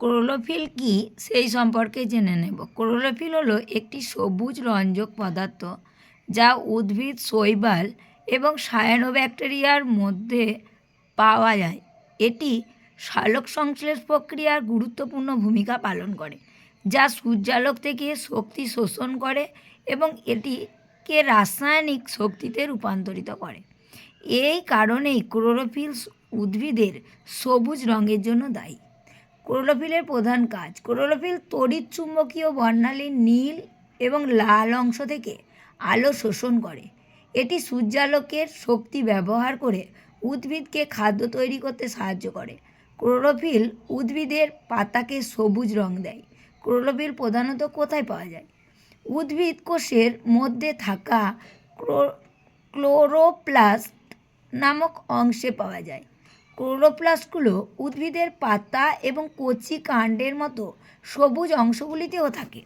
Chlorophyll কি সেই সম্পর্কে জেনে নেব। ক্লোরোফিল হলো একটি সবুজ রঞ্জক পদার্থ যা উদ্ভিদ, শৈবাল এবং সায়ানোব্যাকটেরিয়ার মধ্যে পাওয়া যায়। এটি সালোক সংশ্লেষ প্রক্রিয়ার গুরুত্বপূর্ণ ভূমিকা পালন করে, যা সূর্যালোক থেকে শক্তি শোষণ করে এবং এটিকে রাসায়নিক শক্তিতে রূপান্তরিত করে। এই কারণেই ক্লোরোফিল উদ্ভিদের সবুজ রঙের জন্য দায়ী। ক্লোরোফিলের প্রধান কাজ। ক্লোরোফিল তড়িৎ চুম্বকীয় বর্ণালীর নীল এবং লাল অংশ থেকে আলো শোষণ করে। এটি সূর্যালোকের শক্তি ব্যবহার করে উদ্ভিদকে খাদ্য তৈরি করতে সাহায্য করে। ক্লোরোফিল উদ্ভিদের পাতাকে সবুজ রং দেয়। ক্লোরোফিল প্রধানত কোথায় পাওয়া যায়? উদ্ভিদ কোষের মধ্যে থাকা ক্লো- ক্লোরোপ্লাস্ট নামক অংশে পাওয়া যায়। ক্লোরোপ্লাস্টগুলো উদ্ভিদের পাতা এবং কচি কাণ্ডের মতো সবুজ অংশগুলিতেও থাকে।